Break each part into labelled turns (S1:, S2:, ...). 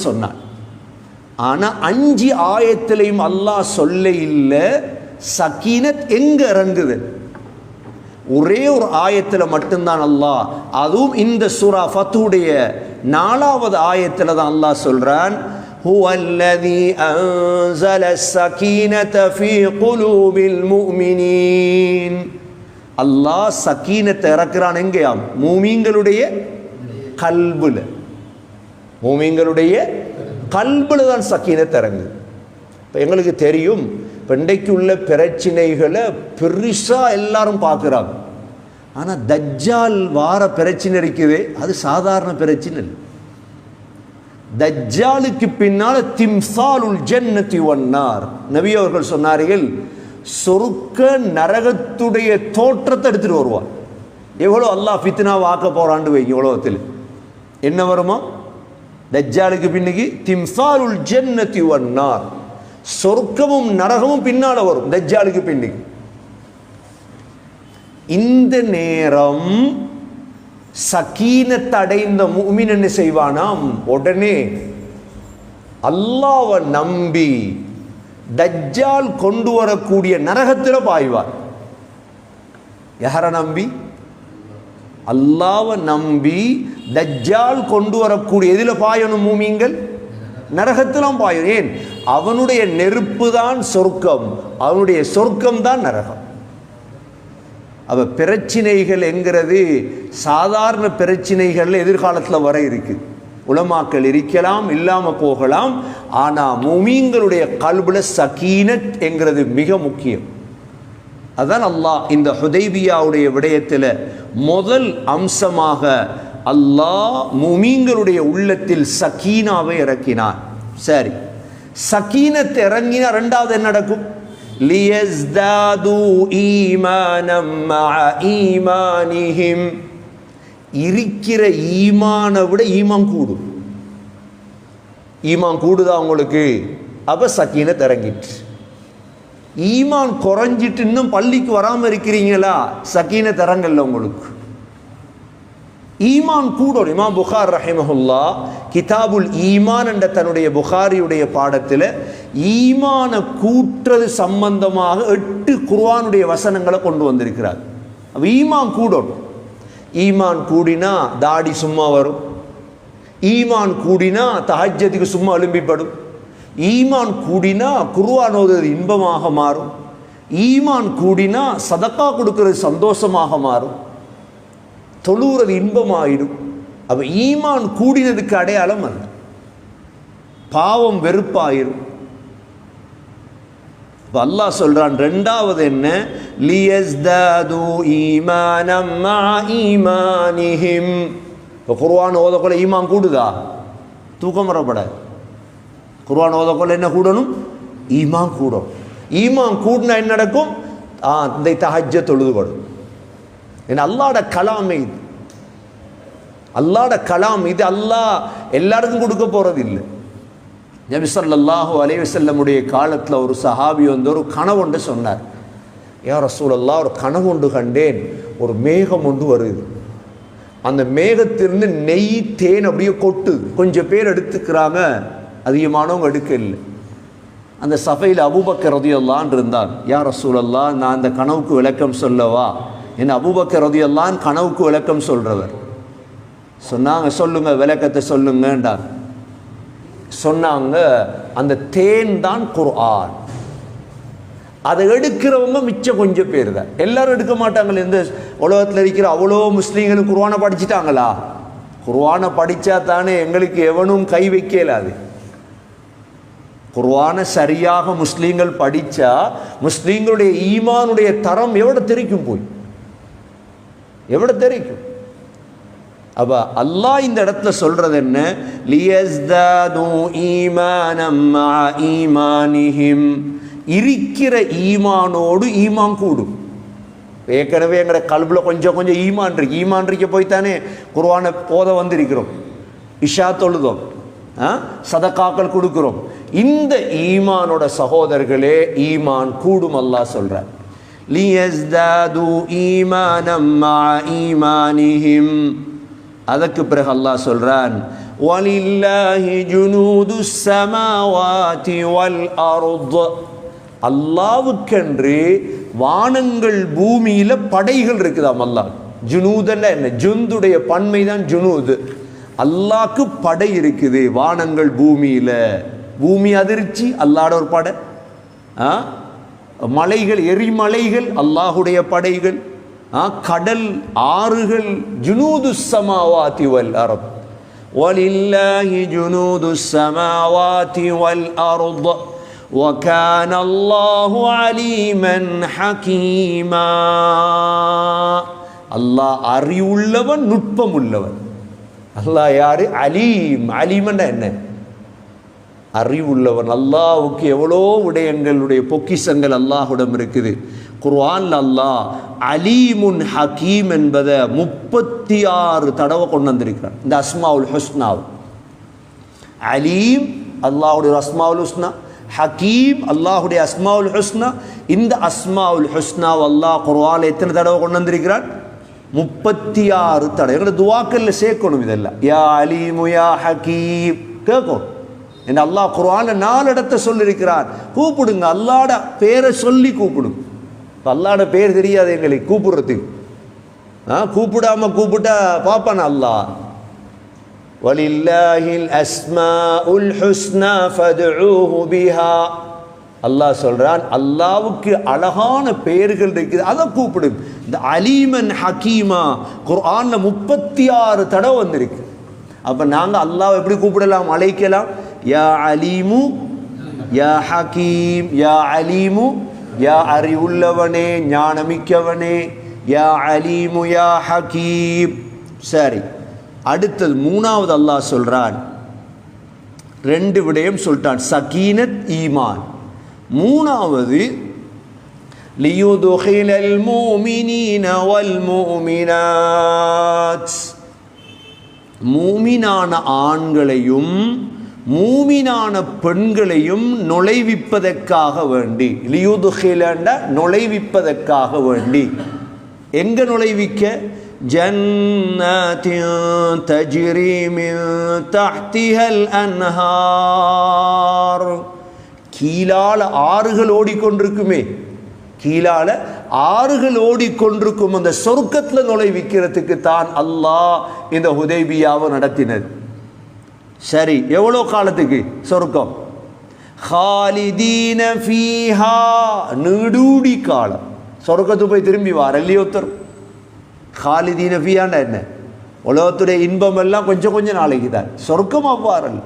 S1: சொன்னான் ஆனா அஞ்சு ஆயத்திலையும் அல்லாஹ் சொல்ல இல்லை சக்கீனத் எங்க இறங்குது ஒரே ஒரு ஆயத்தில் மட்டும்தான் அல்லாஹ் அதுவும் இந்த சூரா ஃபத்துடைய நாலாவது ஆயத்தில் தான் அல்லாஹ் சொல்றான் هو الذي أنزل السكينة في قلوب المؤمنين அல்லாஹ் சக்கீனத்தை இறக்குறான் எங்கேயாம் மூமீங்களுடைய கல்புல மூமிங்களுடைய கல்பில் தான் சக்கீனத்தை இறங்குது இப்போ எங்களுக்கு தெரியும் இப்போ இன்றைக்கு உள்ள பிரச்சனைகளை பெருசாக எல்லாரும் பார்க்குறாங்க. ஆனால் தஜ்ஜால் வார பிரச்சனை இருக்குது அது சாதாரண பிரச்சனை இல்லை. தஜ்ஜாலுக்கு பின்னால் திம்சாலுல் ஜன்னதி ஒன்னார் நபி அவர்கள் சொன்னார்கள் சொருக்க நரகத்துடைய தோற்றத்தை எடுத்துகிட்டு வருவார் எவ்வளோ அல்லாஹ் ஃபித்னாவை ஆக்க போகிறான்னு வைங்க உலகத்தில். என்ன வருமா? தஜ்ஜாலுக்கு பின்னுக்கு திம்சாலுல் ஜன்னதி ஒன்னார் சொர்க்கமும் நரகமும் பின்னால வரும் தஜ்ஜாலுக்கு பின்னுக்கு இந்த நேரம் சக்கீனத்தை அடைந்த மூமின் என்ன செய்வானாம் உடனே அல்லாவை நம்பி தஜ்ஜால் கொண்டு வரக்கூடிய நரகத்தில் பாய்வார் யாரை நம்பி அல்லாவை நம்பி தஜ்ஜால் கொண்டு வரக்கூடிய எதில் பாயணும் மூமிங்கள் நரகத்திலும் பாயும். ஏன்? அவனுடைய நெருப்பு தான் சொர்க்கம். அவனுடைய சொர்க்கம் தான் நரகம். அவ பிரச்சினைகள் என்கிறது சாதாரண பிரச்சினைகள் எதிர்காலத்தில் வர இருக்கு. உலமாக்கள் இருக்கலாம் இல்லாமல் போகலாம். ஆனால் முமீங்களுடைய கல்புல சக்கீனத் என்கிறது மிக முக்கியம். அதான் அல்லாஹ் இந்த ஹுதைபியாவுடைய விடயத்தில் முதல் அம்சமாக அல்லாஹ் முமீங்களுடைய உள்ளத்தில் சக்கீனாவை இறக்கினார். சரி. சக்கீனத்தை இறங்கினா ரெண்டாவது என்ன நடக்கும்? இருக்கிற ஈமானை விட ஈமான் கூடும். ஈமான் கூடுதா உங்களுக்கு? அப்ப சக்கீனத் இறங்கிட்டு ஈமான் குறைஞ்சிட்டு இன்னும் பள்ளிக்கு வராமல் இருக்கிறீங்களா? சகீன தரங்கள்ல உங்களுக்கு. ஈமான் கூட இமாம் புகார் ரஹிமஹுல்லா கிதாபுல் ஈமான் என்ற தன்னுடைய புகாரியுடைய பாடத்தில் ஈமான கூற்றது சம்பந்தமாக எட்டு குர்வானுடைய வசனங்களை கொண்டு வந்திருக்கிறார். ஈமான் கூடணும் ஈமான் கூடினா தாடி சும்மா வரும். ஈமான் கூடினா தஹஜ்ஜத்துக்கு சும்மா எழும்பிப்படும் ஈமான் கூடினா குருவான் ஓதுறது இன்பமாக மாறும். ஈமான் கூடினா சதக்கா கொடுக்கறது சந்தோஷமாக மாறும். தொழுகிறது இன்பமாயிடும். அப்ப ஈமான் கூடினதுக்கு அடையாளம் அல்ல பாவம் வெறுப்பாயிரும். அப்ப அல்லாஹ் சொல்றான் ரெண்டாவது என்ன? லியஸ்தாது ஈமானம் ஈமானிஹிம். இப்போ குர்ஆன் ஓதக்குள்ள ஈமான் கூடுதா? தூக்கம் வரப்படாது. குர்ஆன் ஓதக்குள்ள என்ன கூடணும்? ஈமான் கூடும். ஈமான் கூடினா என்ன நடக்கும்? ஆ இந்த தஹஜ்ஜ தொழுதுபடும். ஏன்னா அல்லாட கலாம் இது. அல்லாட கலாம் இது அல்லாஹ் எல்லாருக்கும் கொடுக்க போகிறது இல்லை நபி அலைவசல்லமுடைய காலத்தில் ஒரு சஹாபி வந்து ஒரு கனவுண்டு சொன்னார். யா ரசூலல்லாஹ் ஒரு கனவுண்டு கண்டேன். ஒரு மேகம் ஒன்று வருது. அந்த மேகத்திலிருந்து நெய் தேன் அப்படியே கொட்டு. கொஞ்சம் பேர் எடுத்துக்கிறாங்க. அதிகமானவங்க எடுக்க இல்லை. அந்த சபையில் அபூபக்கர் ரதியல்லான் இருந்தான் யார் ரசூலல்லா நான் அந்த கனவுக்கு விளக்கம் சொல்லவா? என் அபூபக்கர் ரதியல்லான் கனவுக்கு விளக்கம் சொல்கிறவர் சொன்னாங்க சொல்லுங்க விளக்கத்தை சொல்லுங்கன்றார். சொன்னாங்க அந்த தேன் தான் குர்ஆன். அதை எடுக்கிறவங்க மிச்சம் கொஞ்சம் பேர் தான். எல்லாரும் எடுக்க மாட்டாங்களே இந்த உலகத்தில் இருக்கிற அவ்வளோ முஸ்லீம்களும் குருவானை படிச்சிட்டாங்களா? குர்வானை படித்தா தானே எங்களுக்கு எவனும் கை வைக்கலாது. குர்ஆனை சரியாக முஸ்லீம்கள் படித்தா முஸ்லீம்களுடைய ஈமானுடைய தரம் எவ்வளோ தெரிக்கும் போய்? எவ்வளோ தெரிக்கும்? அப்போ அல்லாஹ் இந்த இடத்துல சொல்கிறது என்ன? ஈமானிஹிம். இருக்கிற ஈமானோடு ஈமான் கூடும். ஏற்கனவே எங்கட கல்புல கொஞ்சம் கொஞ்சம் ஈமான் இருக்கு. ஈமான் இருக்க போய் தானே போத வந்திருக்கிறோம். இஷா தொழுதோம். சதக்காக்கள் கொடுக்குறோம். இந்த ஈமானோட சகோதரர்களே ஈமான் கூடும் அல்லா சொல்கிறார் லியஸ்தாது ஈமானம் மா ஈமானிஹிம். அதற்கு பிறகு அல்லாஹ் சொல்றான் வலில்லாஹி ஜுனூது சமாவாதி வல் அருத். அல்லாவுக்கென்று வானங்கள் பூமியில் படைகள் இருக்குதாம் அல்லாஹ். ஜுனூதல்ல என்ன? ஜுந்துடைய பன்மை தான் ஜுனூது. அல்லாக்கு படை இருக்குது வானங்கள் பூமியில பூமி அதிர்ச்சி அல்லாட ஒரு படை ஆ? மலைகள் எரிமலைகள் அல்லாஹுடைய படைகள் ஆ? கடல் ஆறுகள் ஜுனூது சமாவாதி வல் அரப் ولله جنود السماوات والأرض وكان الله عليما حكيما அல்லாஹ் அறிவுள்ளவன் நுட்பம் உள்ளவன் அல்லாஹ் யாரு? அலீம். அலீம்னா என்ன? அறிவுள்ளவன். அல்லாவுக்கு எவ்வளோ விடயங்களுடைய பொக்கிசங்கள் அல்லாஹுடம் இருக்குது. குர்ஆன் அல்லாஹ் அலீமுன் ஹக்கீம் என்பதை முப்பத்தி ஆறு தடவை கொண்டு வந்திருக்கிறான். இந்த அஸ்மாவுல் ஹுஸ்னாவ். அலீம் அல்லாஹுடைய அஸ்மாவுல் ஹுஸ்னா ஹக்கீம் அல்லாஹுடைய அஸ்மாவுல் ஹுஸ்னா இந்த அஸ்மாவுல் ஹுஸ்னாவ் அல்லாஹ் குர்ஆன் எத்தனை தடவை கொண்டு வந்திருக்கிறான்? முப்பத்தி ஆறு தடவை. எங்களோட துவாக்கல்ல சேர்க்கணும் இதெல்லாம் யா அலீமு யா ஹக்கீம் கேட்கும் என்ன அல்லாஹ் குரான நாலு இடத்த சொல்லியிருக்கிறார். கூப்பிடுங்க. அல்லாட பேரை சொல்லி கூப்பிடுங்க அல்லாட பேர் தெரியாது எங்களை கூப்பிடுறதுக்கு. ஆ கூப்பிடாம கூப்பிட்டா பாப்பான் அல்லாஹ். வலில்லாஹில் அஸ்மா உல் ஹுஸ்னா ஃபதுஹு பிஹா. அல்லாஹ் சொல்கிறான் அல்லாவுக்கு அழகான பெயர்கள் இருக்குது. அதை கூப்பிடும். இந்த அலீமன் ஹக்கீமா குர்ஆனில் முப்பத்தி ஆறு தடவை வந்திருக்கு. அப்போ நாங்கள் அல்லாஹ் எப்படி கூப்பிடலாம் அழைக்கலாம்? யா அலீமு யா ஹக்கீம் யா அலீமு யா அறிவுள்ளவனே ஞானமிக்கவனே யா அலீமு யா ஹக்கீம் சரி அடுத்தது மூணாவது அல்லாஹ் சொல்கிறான் ரெண்டு விடயம் சொல்லிட்டான் சகீனத் ஈமான். மூணாவது ليدخل المؤمنين والمؤمنات மூமினான ஆண்களையும் மூமினான பெண்களையும் நுழைவிப்பதற்காக வேண்டி லியுதுகிலண்ட நுழைவிப்பதற்காக வேண்டி எங்க நுழைவிக்க ஜன்னாத்தின் தஜ்ரி மின் தஹ்திஹல் அன்ஹார் கீழால ஆறுகள் ஓடிக்கொண்டிருக்குமே. கீழால ஆறுகள் ஓடிக்கொண்டிருக்கும் அந்த சொர்க்கத்தில் நுழைவிக்கிறதுக்கு தான் அல்லாஹ் இந்த ஹுதைபியாவை நடத்தினது. சரி எவ்வளோ காலத்துக்கு சொர்க்கம்? ஹாலிதீன ஃபீஹா நீடூடி காலம். சொர்க்கத்துக்கு போய் திரும்பி வார் இல்லையோத்தர் ஹாலிதீன ஃபீஹான்னா என்ன? உலகத்துடைய இன்பம் எல்லாம் கொஞ்சம் கொஞ்சம் நாளைக்கு தான் சொர்க்கம் அவ்வாறல்ல.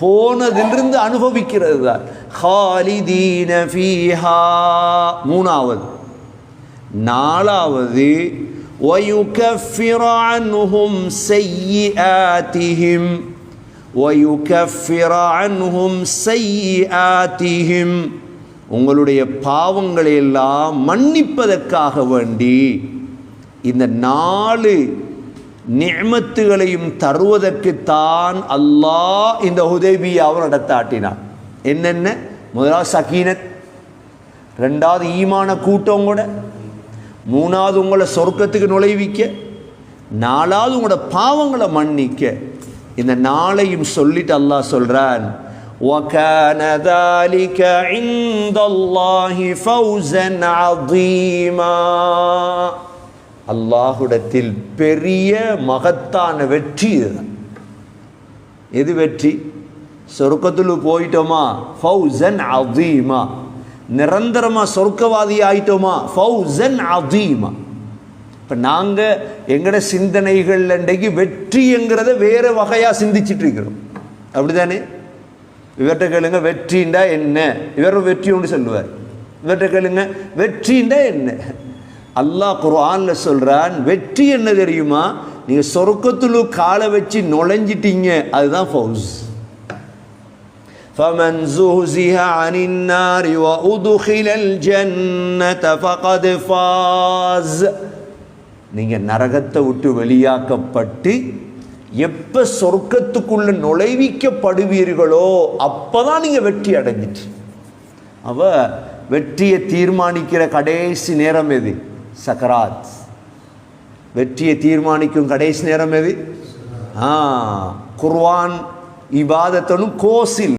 S1: போனதிலிருந்து அனுபவிக்கிறது தான் ஹாலிதீன ஃபீஹா மூணாவது நாலாவது ويكفر عنهم سيئاتهم ويكفر عنهم سيئاتهم உங்களுடைய பாவங்களை எல்லாம் மன்னிப்பதற்காக வேண்டி இந்த நாலு நியமத்துகளையும் தருவதற்குத்தான் அல்லாஹ் இந்த ஹுதைபியாவை நடத்தாட்டினான் என்னென்ன முதலாவது சகீனத் ரெண்டாவது ஈமான கூட்டம் கூட மூணாவது உங்களை சொர்க்கத்துக்கு நுழைவிக்க நாலாவது உங்களோட பாவங்களை மன்னிக்க இந்த நாளையும் சொல்லிட்டு அல்லாஹ் சொல்றான் وَكَانَ ذَلِكَ عِندَ اللَّهِ فَوْزًا عَظِيمًا அல்லாஹுடத்தில் பெரிய மகத்தான வெற்றி இதுதான் எது வெற்றி? சொர்க்கத்தில் போயிட்டோமா? ஃபவுசன் அதீமா நிரந்தரமாக சொர்க்கவாதி ஆயிட்டோமா? ஃபவுசன் அதீமா இப்போ நாங்கள் எங்கட சிந்தனைகள் இன்றைக்கு வெற்றிங்கிறத வேறு வகையாக சிந்திச்சிட்டு இருக்கிறோம் அப்படிதானே? இவர்கிட்ட கேளுங்க வெற்றிண்டா என்ன? இவரும் வெற்றி ஒன்று சொல்லுவார். இவர்கிட்ட கேளுங்க வெற்றிண்டா என்ன? அல்லாஹ் குர்ஆன்ல சொல்றான் வெற்றி என்ன தெரியுமா நீங்க சொர்க்கத்துல காலை வச்சு நுழைஞ்சிட்டீங்க அதுதான் ஃபௌஸ் فمن زهزها عن النار وأدخل الجنة فقد فاز நீங்க நரகத்தை விட்டு வெளியாக்கப்பட்டு எப்ப சொர்க்கத்துக்குள்ள நுழைவிக்கப்படுவீர்களோ அப்பதான் நீங்க வெற்றி அடைஞ்சிட்டு அவ வெற்றியை தீர்மானிக்கிற கடைசி நேரம் எது சக்கராத். வெற்றியை தீர்மானிக்கும் கடைசி நேரம் எது? ஆ குர்வான் இபாதத்தனும் கோசில்.